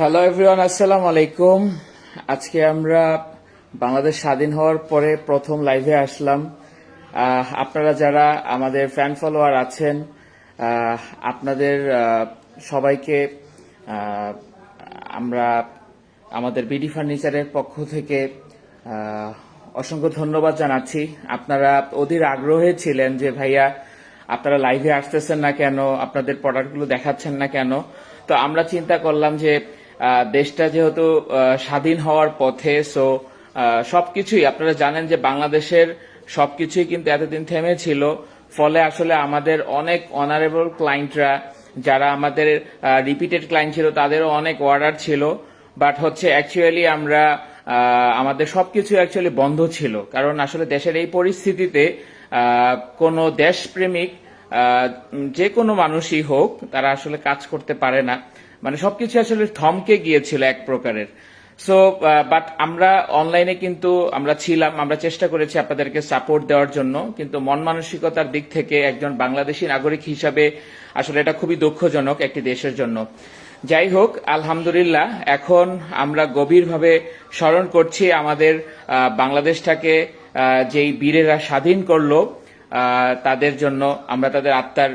Hello everyone আসসালামু আলাইকুম আজকে আমরা বাংলাদেশ স্বাধীন হওয়ার পরে প্রথম লাইভে আসলাম। আপনারা যারা আমাদের ফ্যান ফলোয়ার আছেন আপনাদের সবাইকে আমরা আমাদের বিডি ফার্নিচারের পক্ষ থেকে অসংখ্য ধন্যবাদ জানাচ্ছি। আপনারা অধীর আগ্রহে ছিলেন যে, ভাইয়া, আপনারা লাইভে আসতেছেন না কেন? আপনাদের প্রোডাক্টগুলো দেখাচ্ছেন না কেন? তো আমরা চিন্তা করলাম যে দেশটা যেহেতু স্বাধীন হওয়ার পথে সো সবকিছুই, আপনারা জানেন যে বাংলাদেশের সবকিছুই কিন্তু এতদিন থেমে ছিল ফলে আসলে আমাদের অনেক অনারেবল ক্লায়েন্টরা যারা আমাদের রিপিটেড ক্লায়েন্ট ছিল, তাদেরও অনেক অর্ডার ছিল বাট হচ্ছে অ্যাকচুয়ালি আমরা আমাদের সবকিছু অ্যাকচুয়ালি বন্ধ ছিল, কারণ আসলে দেশের এই পরিস্থিতিতে কোনো দেশপ্রেমিক যে কোনো মানুষই হোক, তারা আসলে কাজ করতে পারে না। মানে সবকিছু আসলে থমকে গিয়েছিল এক প্রকারের। সো বাট আমরা অনলাইনে কিন্তু আমরা ছিলাম, আমরা চেষ্টা করেছি আপনাদেরকে সাপোর্ট দেওয়ার জন্য, কিন্তু মন মানসিকতার দিক থেকে একজন বাংলাদেশী নাগরিক হিসাবে আসলে এটা খুবই দুঃখজনক একটি দেশের জন্য। যাই হোক, আলহামদুলিল্লাহ, এখন আমরা গভীরভাবে স্মরণ করছি আমাদের বাংলাদেশটাকে যেই বীরেরা স্বাধীন করল তাদের জন্য আমরা তাদের আত্মার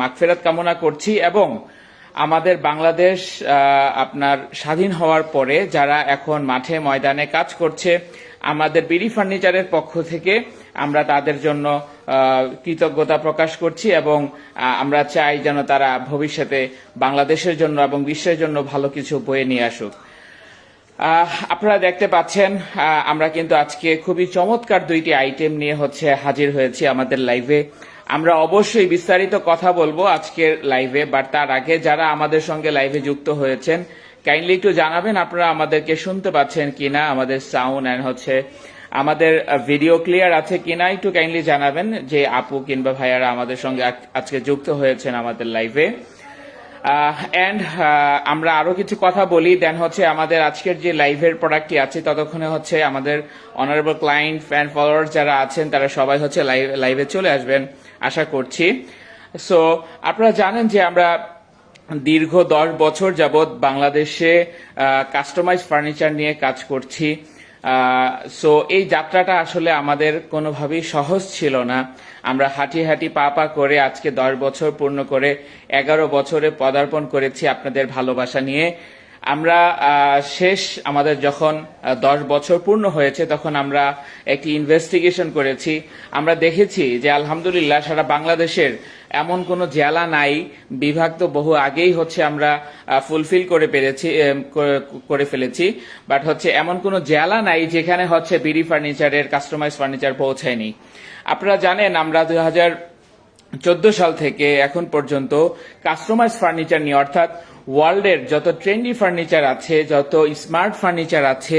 মাগফেরাত কামনা করছি এবং আমাদের বাংলাদেশ আপনার স্বাধীন হওয়ার পরে যারা এখন মাঠে ময়দানে কাজ করছে, আমাদের বিডি ফার্নিচারের পক্ষ থেকে আমরা তাদের জন্য কৃতজ্ঞতা প্রকাশ করছি এবং আমরা চাই যেন তারা ভবিষ্যতে বাংলাদেশের জন্য এবং বিশ্বের জন্য ভালো কিছু বয়ে নিয়ে আসুক। আপনারা দেখতে পাচ্ছেন আমরা কিন্তু আজকে খুবই চমৎকার দুইটি আইটেম নিয়ে হচ্ছে হাজির হয়েছি আমাদের লাইভে আমরা অবশ্যই বিস্তারিত কথা বলব আজকের লাইভে বাট তার আগে যারা আমাদের সঙ্গে লাইভে যুক্ত হয়েছেন কাইন্ডলি একটু জানাবেন আপনারা আমাদেরকে শুনতে পাচ্ছেন কিনা, আমাদের সাউন্ড অ্যান্ড হচ্ছে আমাদের ভিডিও ক্লিয়ার আছে কিনা, একটু কাইন্ডলি জানাবেন যে আপু কিংবা ভাইয়ারা আমাদের সঙ্গে আজ- আজকে যুক্ত হয়েছেন আমাদের লাইভে অ্যান্ড আমরা আরও কিছু কথা বলি। দেন হচ্ছে আমাদের আজকের যে লাইভের প্রোডাক্টটি আছে, ততক্ষণে হচ্ছে আমাদের অনারেবল ক্লায়েন্ট ফ্যান ফলোয়ার যারা আছেন, তারা সবাই হচ্ছে লাইভে চলে আসবেন, আশা করছি। সো আপনারা জানেন যে আমরা দীর্ঘ দশ বছর যাবৎ বাংলাদেশে কাস্টমাইজ ফার্নিচার নিয়ে কাজ করছি। সো এই যাত্রাটা আসলে আমাদের কোনোভাবেই সহজ ছিল না। আমরা হাঁটি হাঁটি পা পা করে আজকে দশ বছর পূর্ণ করে এগারো বছরে পদার্পণ করেছি আপনাদের ভালোবাসা নিয়ে। আমরা শেষ আমাদের যখন দশ বছর পূর্ণ হয়েছে তখন আমরা একটি ইনভেস্টিগেশন করেছি। আমরা দেখেছি যে আলহামদুলিল্লাহ সারা বাংলাদেশের এমন কোনো জেলা নাই, বিভাগ তো বহু আগেই হচ্ছে আমরা ফুলফিল করে পেরেছি করে- ফেলেছি। বাট হচ্ছে এমন কোনো জেলা নাই যেখানে হচ্ছে বিডি ফার্নিচারের কাস্টমাইজ ফার্নিচার পৌঁছায়নি। আপনারা জানেন, আমরা দুই হাজার চোদ্দ সাল থেকে এখন পর্যন্ত কাস্টমাইজ ফার্নিচার নিয়ে, অর্থাৎ ওয়ার্ল্ডের যত ট্রেন্ডি ফার্নিচার আছে, যত স্মার্ট ফার্নিচার আছে,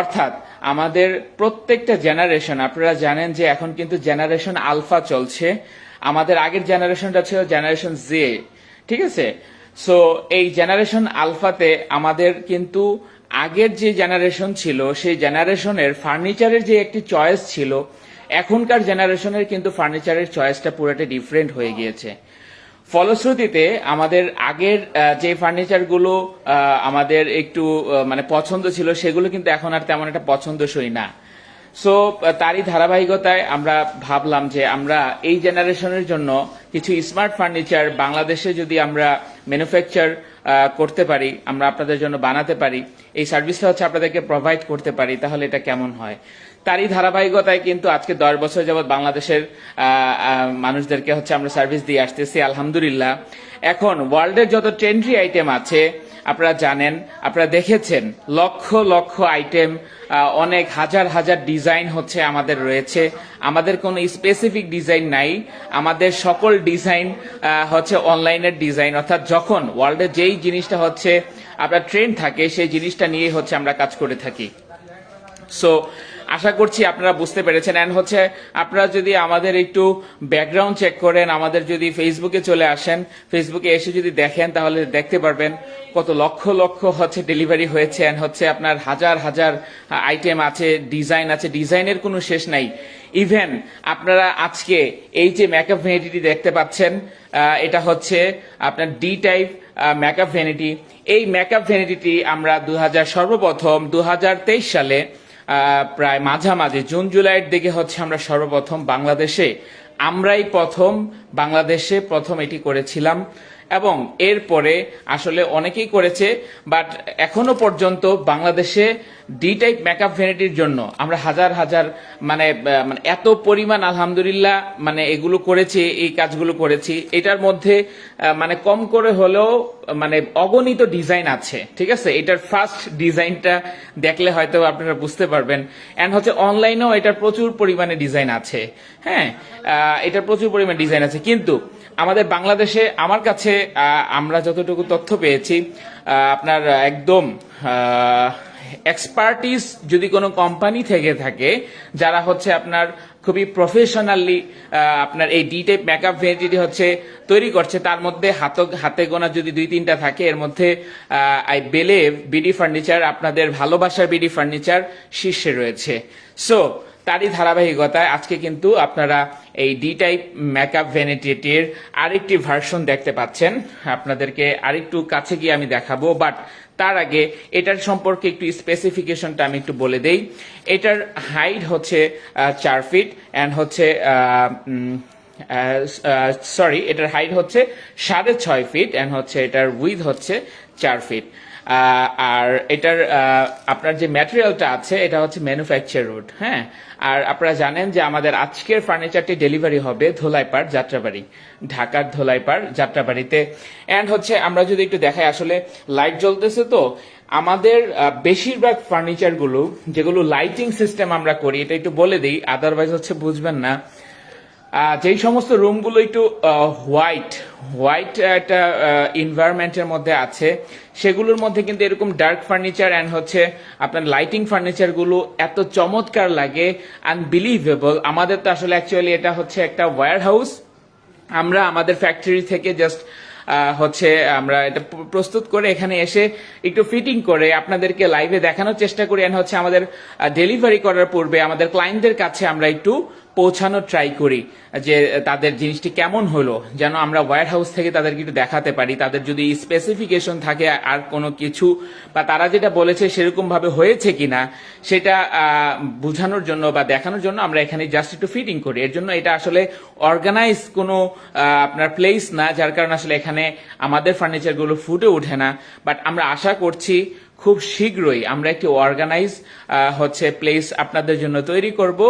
অর্থাৎ আমাদের প্রত্যেকটা জেনারেশন আপনারা জানেন যে এখন কিন্তু জেনারেশন আলফা চলছে, আমাদের আগের জেনারেশনটা ছিল জেনারেশন জে ঠিক আছে? সো এই জেনারেশন আলফাতে আমাদের কিন্তু আগের যে জেনারেশন ছিল, সেই জেনারেশনের ফার্নিচারের যে একটি চয়েস ছিল এখনকার জেনারেশনের কিন্তু ফার্নিচারের চয়েসটা পুরোটা ডিফারেন্ট হয়ে গিয়েছে। ফলশ্রুতিতে আমাদের আগের যে ফার্নিচারগুলো আমাদের একটু মানে পছন্দ ছিল, সেগুলো কিন্তু এখন আর তেমন একটা পছন্দসই না। সো তারই ধারাবাহিকতায় আমরা ভাবলাম যে আমরা এই জেনারেশনের জন্য কিছু স্মার্ট ফার্নিচার বাংলাদেশে যদি আমরা ম্যানুফ্যাকচার করতে পারি, আমরা আপনাদের জন্য বানাতে পারি, এই সার্ভিসটা হচ্ছে আপনাদেরকে প্রোভাইড করতে পারি, তাহলে এটা কেমন হয়? তারই ধারাবাহিকতায় কিন্তু আজকে দশ বছর যাবৎ বাংলাদেশের মানুষদেরকে হচ্ছে আমরা সার্ভিস দিয়ে আসতেছি, আলহামদুলিল্লাহ। এখন ওয়ার্ল্ডের যত ট্রেন্ডি আইটেম আছে, আপনারা জানেন, আপনারা দেখেছেন, লক্ষ লক্ষ আইটেম অনেক হাজার হাজার ডিজাইন হচ্ছে আমাদের রয়েছে। আমাদের কোনো স্পেসিফিক ডিজাইন নাই। আমাদের সকল ডিজাইন হচ্ছে অনলাইনের ডিজাইন অর্থাৎ যখন ওয়ার্ল্ডে যেই জিনিসটা হচ্ছে আপনার ট্রেন্ড থাকে, সেই জিনিসটা নিয়ে হচ্ছে আমরা কাজ করে থাকি। সো আশা করছি আপনারা বুঝতে পেরেছেন। অ্যান্ড হচ্ছে, আপনারা যদি আমাদের একটু ব্যাকগ্রাউন্ড চেক করেন, আমাদের যদি ফেসবুকে চলে আসেন ফেসবুকে এসে যদি দেখেন, তাহলে দেখতে পারবেন কত লক্ষ লক্ষ হচ্ছে ডেলিভারি হয়েছে। অ্যান্ড হচ্ছে, আপনার হাজার হাজার আইটেম আছে ডিজাইন আছে ডিজাইনের কোনো শেষ নাই। ইভেন আপনারা আজকে এই যে মেকআপ ভেনিটিটি দেখতে পাচ্ছেন এটা হচ্ছে আপনার ডি টাইপ মেকআপ ভ্যানিটি এই মেকআপ ভ্যানিটিটি আমরা দু হাজার সর্বপ্রথম দু হাজার তেইশ সালে প্রায় মাঝামাঝি। জুন, জুলাইয়ের দিকে হচ্ছে আমরা সর্বপ্রথম বাংলাদেশে, আমরাই প্রথম, বাংলাদেশে প্রথম এটি করেছিলাম। এবং এরপরে আসলে অনেকেই করেছে বাট এখনও পর্যন্ত বাংলাদেশে ডি টাইপ মেকআপ ভ্যানিটির জন্য আমরা হাজার হাজার মানে মানে এত পরিমাণ আলহামদুলিল্লাহ মানে এগুলো করেছি, এই কাজগুলো করেছি, এটার মধ্যে মানে কম করে হলেও মানে অগণিত ডিজাইন আছে, ঠিক আছে? এটার ফার্স্ট ডিজাইনটা দেখলে হয়তো আপনারা বুঝতে পারবেন। অ্যান্ড হচ্ছে অনলাইনেও এটার প্রচুর পরিমাণে ডিজাইন আছে হ্যাঁ? এটার প্রচুর পরিমাণে ডিজাইন আছে। কিন্তু আমাদের বাংলাদেশে, আমার কাছে আমরা যতটুকু তথ্য পেয়েছি আপনার একদম এক্সপার্টিস যদি কোনো কোম্পানি থেকে থাকে, যারা হচ্ছে আপনার খুবই প্রফেশনালি আপনার এই ডি টাইপ মেকআপ ভেনিটি হচ্ছে তৈরি করছে, তার মধ্যে হাত হাতে গোনা যদি দুই তিনটা থাকে, এর মধ্যে আই বেলেভ বিডি ফার্নিচার আপনাদের ভালোবাসার বিডি ফার্নিচার শীর্ষে রয়েছে। সো তারই ধারাবাহিকতায় আজকে কিন্তু আপনারা এই ডি টাইপ মেকআপ ভ্যানিটির আরেকটি ভার্সন দেখতে পাচ্ছেন। আপনাদেরকে আরেকটু কাছে গিয়ে আমি দেখাবো বাট তার আগে এটার সম্পর্কে একটু স্পেসিফিকেশনটা আমি একটু বলে দেই। এটার হাইট হচ্ছে চার ফিট অ্যান্ড হচ্ছে সরি এটার হাইট হচ্ছে সাড়ে ছয় ফিট অ্যান্ড হচ্ছে এটার উইথ হচ্ছে চার ফিট আর এটার আপনার যে ম্যাটেরিয়ালটা আছে, এটা হচ্ছে ম্যানুফ্যাকচার রুট হ্যাঁ? আর আপনারা জানেন যে আমাদের আজকের ফার্নিচারটি ডেলিভারি হবে ধোলাইপাড় যাত্রাবাড়ি, ঢাকার ধোলাইপাড় যাত্রাবাড়িতে। অ্যান্ড হচ্ছে, আমরা যদি একটু দেখাই, আসলে লাইট জ্বলতেছে তো, আমাদের বেশিরভাগ ফার্নিচারগুলো যেগুলো লাইটিং সিস্টেম আমরা করি, এটা একটু বলে দিই আদারওয়াইজ হচ্ছে বুঝবেন না। যেই সমস্ত রুমগুলো একটু হোয়াইট হোয়াইট একটা এনভায়রনমেন্টের মধ্যে আছে, সেগুলোর মধ্যে কিন্তু এরকম ডার্ক ফার্নিচার অ্যান্ড হচ্ছে আপনার লাইটিং ফার্নিচারগুলো এত চমৎকার লাগে আনবিলিভেবল আমাদের তো আসলে অ্যাকচুয়ালি এটা হচ্ছে একটা ওয়্যার হাউস আমরা আমাদের ফ্যাক্টরি থেকে জাস্ট হচ্ছে আমরা এটা প্রস্তুত করে এখানে এসে একটু ফিটিং করে আপনাদেরকে লাইভে দেখানোর চেষ্টা করি। And হচ্ছে আমাদের ডেলিভারি করার পূর্বে আমাদের ক্লায়েন্টদের কাছে আমরা একটু পৌঁছানোর ট্রাই করি যে তাদের জিনিসটি কেমন হলো, যেন আমরা ওয়্যার হাউস থেকে তাদেরকে একটু দেখাতে পারি, তাদের যদি স্পেসিফিকেশন থাকে আর কোনো কিছু, বা তারা যেটা বলেছে সেরকম ভাবে হয়েছে কিনা, সেটা বোঝানোর জন্য বা দেখানোর জন্য আমরা এখানে জাস্ট একটু ফিটিং করি। এর জন্য এটা আসলে অর্গানাইজ কোনো আপনার প্লেস না, যার কারণে আসলে এখানে আমাদের ফার্নিচারগুলো ফুটে ওঠে না। বাট আমরা আশা করছি খুব শীঘ্রই আমরা একটি অর্গানাইজ হচ্ছে প্লেস আপনাদের জন্য তৈরি করব,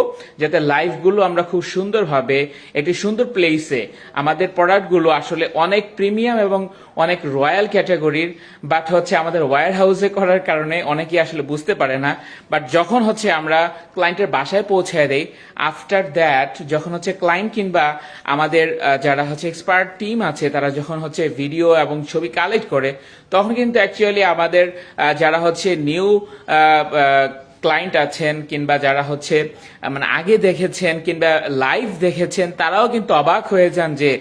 যাতে লাইভগুলো আমরা খুব সুন্দরভাবে, একটি সুন্দর প্লেসে আমাদের প্রোডাক্টগুলো আসলে অনেক প্রিমিয়াম এবং অনেক রয়্যাল ক্যাটাগরির বাট হচ্ছে আমাদের ওয়্যার হাউসে করার কারণে অনেকেই আসলে বুঝতে পারে না। বাট যখন হচ্ছে আমরা ক্লায়েন্টের বাসায় পৌঁছায় দেই আফটার দ্যাট যখন হচ্ছে ক্লায়েন্ট কিংবা আমাদের যারা হচ্ছে এক্সপার্ট টিম আছে, তারা যখন হচ্ছে ভিডিও এবং ছবি কালেক্ট করে, তখন কিন্তু অ্যাকচুয়ালি আমাদের যারা হচ্ছে নিউ ক্লায়েন্ট আছেন কিংবা যারা হচ্ছে মানে আগে দেখেছেন কিংবা লাইভ দেখেছেন, তারাও কিন্তু অবাক হয়ে যান যে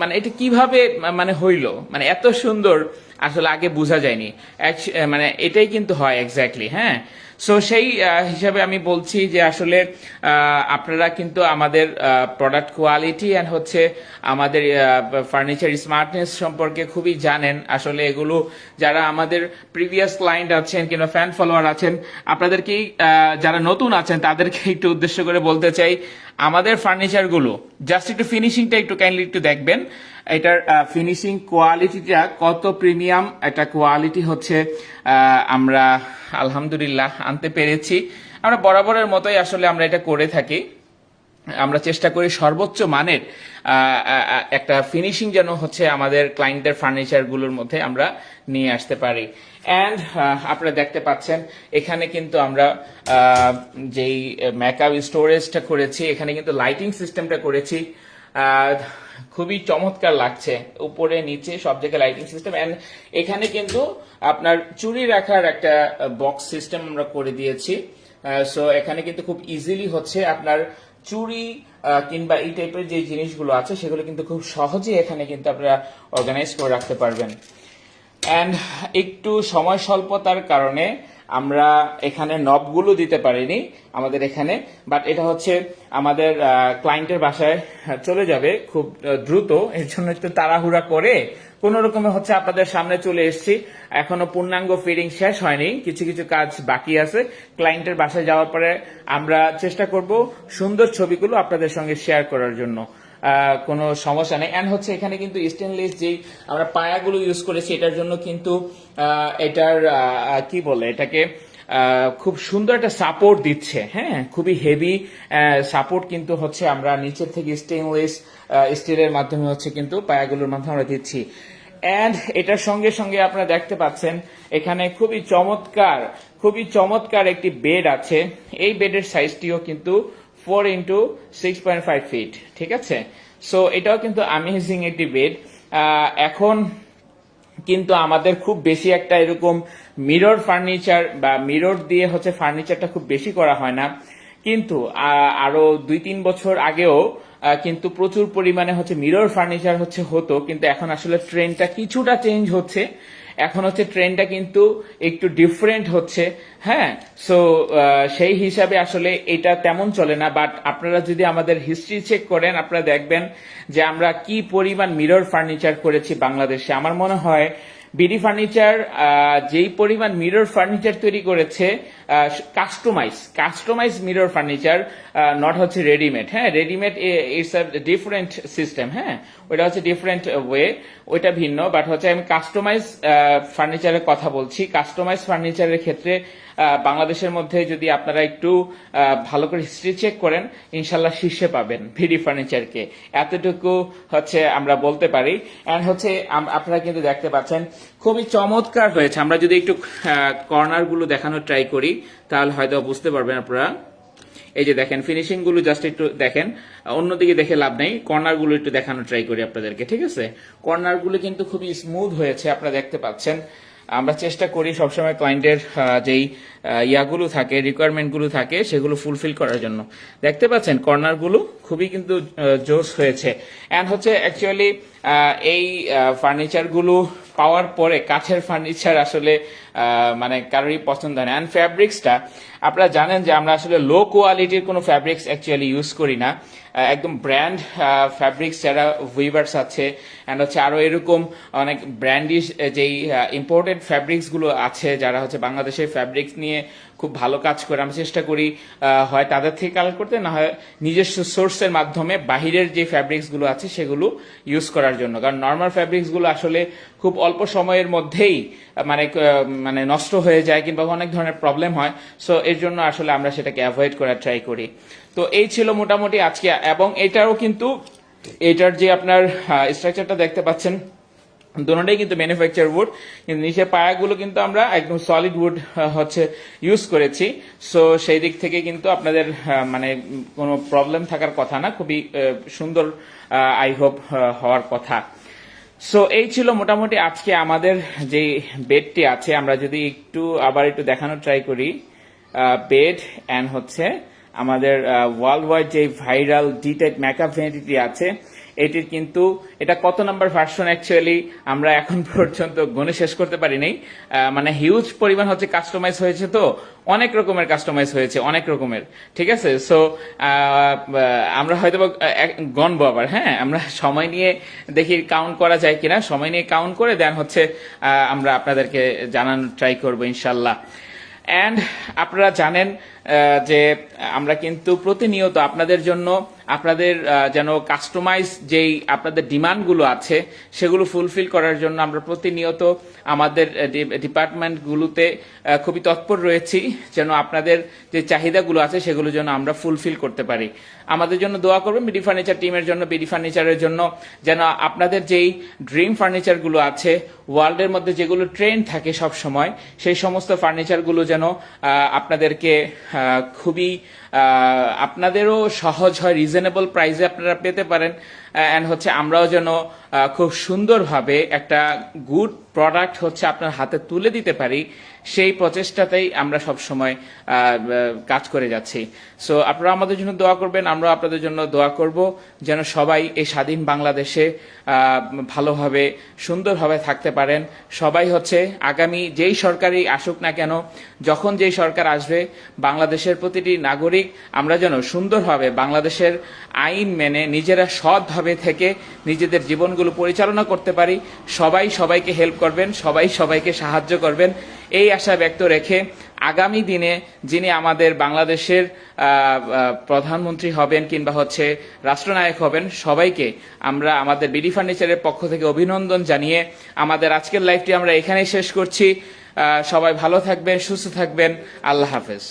মানে এটা কীভাবে মানে হইল? মানে এত সুন্দর আসলে আগে বোঝা যায়নি। মানে এটাই কিন্তু হয় এক্স্যাক্টলি হ্যাঁ? সো সেই হিসাবে আমি বলছি যে আসলে আপনারা কিন্তু আমাদের প্রোডাক্ট কোয়ালিটি অ্যান্ড হচ্ছে আমাদের ফার্নিচার স্মার্টনেস সম্পর্কে খুবই জানেন। আসলে এগুলো যারা আমাদের প্রিভিয়াস ক্লায়েন্ট আছেন কিংবা ফ্যান ফলোয়ার আছেন আপনাদেরকেই যারা নতুন আছেন, তাদেরকে একটু উদ্দেশ্য করে বলতে চাই, আমাদের ফার্নিচারগুলো জাস্ট একটু ফিনিশিংটা একটু কাইন্ডলি একটু দেখবেন। এটার ফিনিশিং কোয়ালিটিটা কত প্রিমিয়াম একটা কোয়ালিটি হচ্ছে আমরা আলহামদুলিল্লাহ আনতে পেরেছি। আমরা বরাবরের মতোই আসলে আমরা এটা করে থাকি। আমরা চেষ্টা করি সর্বোচ্চ মানের একটা ফিনিশিং যেন হচ্ছে আমাদের ক্লায়েন্টদের ফার্নিচারগুলোর মধ্যে আমরা নিয়ে আসতে পারি। অ্যান্ড আপনারা দেখতে পাচ্ছেন, এখানে কিন্তু আমরা যেই মেকআপ স্টোরেজটা করেছি, এখানে কিন্তু লাইটিং সিস্টেমটা করেছি। খুবই চমৎকার লাগছে। উপরে, নিচে সব জায়গায় লাইটিং সিস্টেম এন্ড এখানে কিন্তু আপনার চুরি রাখার একটা বক্স সিস্টেম আমরা করে দিয়েছি। সো এখানে কিন্তু খুব ইজিলি হচ্ছে আপনার চুরি কিংবা এই টাইপের যে জিনিসগুলো আছে, সেগুলো কিন্তু খুব সহজেই এখানে কিন্তু আপনারা অর্গানাইজ করে রাখতে পারবেন। অ্যান্ড একটু সময় স্বল্পতার কারণে আমরা এখানে নবগুলো দিতে পারিনি আমাদের এখানে বাট এটা হচ্ছে আমাদের ক্লায়েন্টের বাসায় চলে যাবে খুব দ্রুত। এর জন্য একটু তাড়াহুড়া করে কোন রকমে হচ্ছে আপনাদের সামনে চলে এসেছি। এখনও পূর্ণাঙ্গ ফিডিং শেষ হয়নি, কিছু কিছু কাজ বাকি আছে। ক্লায়েন্টের বাসায় যাওয়ার পরে আমরা চেষ্টা করব সুন্দর ছবিগুলো আপনাদের সঙ্গে শেয়ার করার জন্য। কোনো সমস্যা নেই। অ্যান্ড হচ্ছে এখানে কিন্তু স্টেনলেস যেই আমরা পায়াগুলো ইউজ করেছি এটার জন্য কিন্তু এটার কি বলে এটাকে খুব সুন্দর একটা সাপোর্ট দিচ্ছে। হ্যাঁ খুবই হেভি সাপোর্ট কিন্তু হচ্ছে আমরা নিচের থেকে স্টেনলেস স্টিলের মাধ্যমে হচ্ছে কিন্তু পায়াগুলোর মাধ্যমে আমরা দিচ্ছি। অ্যান্ড এটার সঙ্গে সঙ্গে আপনারা দেখতে পাচ্ছেন, এখানে খুবই চমৎকার খুবই চমৎকার একটি বেড আছে। এই বেডের সাইজটিও কিন্তু four into six point five feet ঠিক আছে? সো এটাও কিন্তু আমেজিং একটি বেড এখন কিন্তু আমাদের খুব বেশি একটা এরকম মিরর ফার্নিচার বা মিরর দিয়ে হচ্ছে ফার্নিচারটা খুব বেশি করা হয় না। কিন্তু আরও দুই তিন বছর আগেও কিন্তু প্রচুর পরিমাণে হচ্ছে মিরর ফার্নিচার হচ্ছে হতো, কিন্তু এখন আসলে ট্রেন্ডটা কিছুটা চেঞ্জ হচ্ছে। এখন হচ্ছে ট্রেন্ডটা কিন্তু একটু ডিফারেন্ট হচ্ছে হ্যাঁ? সো সেই হিসাবে আসলে এটা তেমন চলে না বাট আপনারা যদি আমাদের হিস্ট্রি চেক করেন, আপনারা দেখবেন যে আমরা কি পরিমাণ মিরর ফার্নিচার করেছি বাংলাদেশে। আমার মনে হয় বিডি ফার্নিচার যেই পরিমাণ মিরর ফার্নিচার তৈরি করেছে customize customize mirror furniture not হচ্ছে রেডিমেড হ্যাঁ? Readymade it's a different system হ্যাঁ? ওইটা হচ্ছে ডিফারেন্ট ওয়ে ওইটা ভিন্ন বাট হচ্ছে আমি কাস্টমাইজ ফার্নিচারের কথা বলছি। কাস্টমাইজ ফার্নিচারের ক্ষেত্রে বাংলাদেশের মধ্যে যদি আপনারা একটু ভালো করে হিস্ট্রি চেক করেন, ইনশাল্লাহ শীর্ষে পাবেন ভিডি ফার্নিচারকে এতটুকু হচ্ছে আমরা বলতে পারি। এন্ড হচ্ছে আপনারা কিন্তু দেখতে পাচ্ছেন, খুবই চমৎকার হয়েছে। আমরা যদি একটু কর্নারগুলো দেখানোর ট্রাই করি, তাহলে হয়তো বুঝতে পারবেন আপনারা। এই যে দেখেন ফিনিশিংগুলো জাস্ট একটু দেখেন। অন্যদিকে দেখে লাভ নেই। কর্নারগুলো একটু দেখানোর ট্রাই করি আপনাদেরকে, ঠিক আছে? কর্নারগুলো কিন্তু খুবই স্মুথ হয়েছে, আপনারা দেখতে পাচ্ছেন। আমরা চেষ্টা করি সবসময় ক্লায়েন্টের যেই ইয়াগুলো থাকে রিকোয়ারমেন্টগুলো থাকে, সেগুলো ফুলফিল করার জন্য। দেখতে পাচ্ছেন কর্নারগুলো খুবই কিন্তু জোস হয়েছে। অ্যান্ড হচ্ছে অ্যাকচুয়ালি এই ফার্নিচারগুলো পাওয়ার পরে কাঠের ফার্নিচার আসলে মানে কারোরই পছন্দ হয় না। অ্যান্ড ফ্যাব্রিক্সটা আপনারা জানেন যে আমরা আসলে লো কোয়ালিটির কোনো ফ্যাব্রিক্স অ্যাকচুয়ালি ইউজ করি না। একদম ব্র্যান্ড ফ্যাব্রিক্স যারা উইভার্স আছে অ্যান্ড হচ্ছে আরও এরকম অনেক ব্র্যান্ডিশ যেই ইম্পোর্টেড ফ্যাব্রিক্সগুলো আছে, যারা হচ্ছে বাংলাদেশের ফ্যাব্রিক্স নিয়ে খুব ভালো কাজ করে আমি চেষ্টা করি হয় তাদের থেকে কালেক্ট করতে, না হয় নিজস্ব সোর্সের মাধ্যমে বাহিরের যে ফ্যাব্রিক্সগুলো আছে, সেগুলো ইউজ করার জন্য। কারণ নর্মাল ফ্যাব্রিক্সগুলো আসলে খুব অল্প সময়ের মধ্যেই মানে মানে নষ্ট হয়ে যায় কিংবা অনেক ধরনের প্রবলেম হয়। সো এর জন্য আসলে আমরা সেটাকে অ্যাভয়েড করার ট্রাই করি। তো এই ছিল মোটামুটি আজকে, এবং এটারও কিন্তু, এটার যে আপনার স্ট্রাকচারটা দেখতে পাচ্ছেন দুটোটাই কিন্তু ম্যানুফ্যাকচার উড কিন্তু নিচে পায়াগুলো কিন্তু আমরা একদম সলিড উড হচ্ছে ইউজ করেছি। সো সেই দিক থেকে কিন্তু আপনাদের মানে কোনো প্রবলেম থাকার কথা না, খুবই সুন্দর আই হোপ হওয়ার কথা। সো এই ছিল মোটামুটি আজকে আমাদের যে বেডটি আছে, আমরা যদি একটু আবার একটু দেখানোর ট্রাই করি বেড অ্যান্ড হচ্ছে আমাদের ওয়ার্ল্ড ওয়াইড যে viral D type makeup vanity আছে এটির কিন্তু এটা কত নাম্বার ভার্সন অ্যাকচুয়ালি আমরা এখন পর্যন্ত গণে শেষ করতে পারি নাই মানে হিউজ পরিমাণ হচ্ছে কাস্টমাইজ হয়েছে তো অনেক রকমের কাস্টমাইজ হয়েছে অনেক রকমের ঠিক আছে? সো আমরা হয়তো বা, আহ, আবার হ্যাঁ? আমরা সময় নিয়ে দেখি কাউন্ট করা যায় কিনা সময় নিয়ে কাউন্ট করে দেন হচ্ছে আমরা আপনাদেরকে জানানোর ট্রাই করব ইনশাল্লাহ অ্যান্ড আপনারা জানেন যে আমরা কিন্তু প্রতিনিয়ত আপনাদের জন্য আপনাদের যেন কাস্টমাইজ যেই আপনাদের ডিমান্ডগুলো আছে, সেগুলো ফুলফিল করার জন্য আমরা প্রতিনিয়ত আমাদের ডিপার্টমেন্টগুলোতে খুবই তৎপর রয়েছি, যেন আপনাদের যে চাহিদাগুলো আছে, সেগুলো যেন আমরা ফুলফিল করতে পারি। আমাদের জন্য দোয়া করবেন বিডি ফার্নিচার টিমের জন্য বিডি ফার্নিচারের জন্য, যেন আপনাদের যেই ড্রিম ফার্নিচারগুলো আছে ওয়ার্ল্ডের মধ্যে যেগুলো ট্রেন্ড থাকে সব সময়, সেই সমস্ত ফার্নিচারগুলো যেন আপনাদেরকে খুবই আপনাদেরও সহজ হয় রিজনেবল প্রাইসে আপনারা পেতে পারেন। অ্যান্ড হচ্ছে আমরাও যেন খুব সুন্দরভাবে একটা গুড প্রোডাক্ট হচ্ছে আপনার হাতে তুলে দিতে পারি, সেই প্রচেষ্টাতেই আমরা সব সময় কাজ করে যাচ্ছি। সো আপনারা আমাদের জন্য দোয়া করবেন আমরা আপনাদের জন্য দোয়া করব, যেন সবাই এই স্বাধীন বাংলাদেশে ভালোভাবে, সুন্দরভাবে থাকতে পারেন। সবাই হচ্ছে, আগামী যেই সরকারই আসুক না কেন, যখন যেই সরকার আসবে, বাংলাদেশের প্রতিটি নাগরিক, আমরা যেন সুন্দরভাবে বাংলাদেশের আইন মেনে নিজেরা সৎভাবে থেকে নিজেদের জীবনগুলো পরিচালনা করতে পারি। সবাই সবাইকে হেল্প করবেন, সবাই সবাইকে সাহায্য করবেন। এই আশা ব্যক্ত রেখে আগামী দিনে যিনি আমাদের বাংলাদেশের প্রধানমন্ত্রী হবেন কিংবা হচ্ছে রাষ্ট্রনায়ক হবেন, সবাইকে আমরা আমাদের বিডি ফার্নিচারের পক্ষ থেকে অভিনন্দন জানিয়ে আমাদের আজকের লাইফটি আমরা এখানেই শেষ করছি। সবাই ভালো থাকবেন, সুস্থ থাকবেন। আল্লাহ হাফেজ।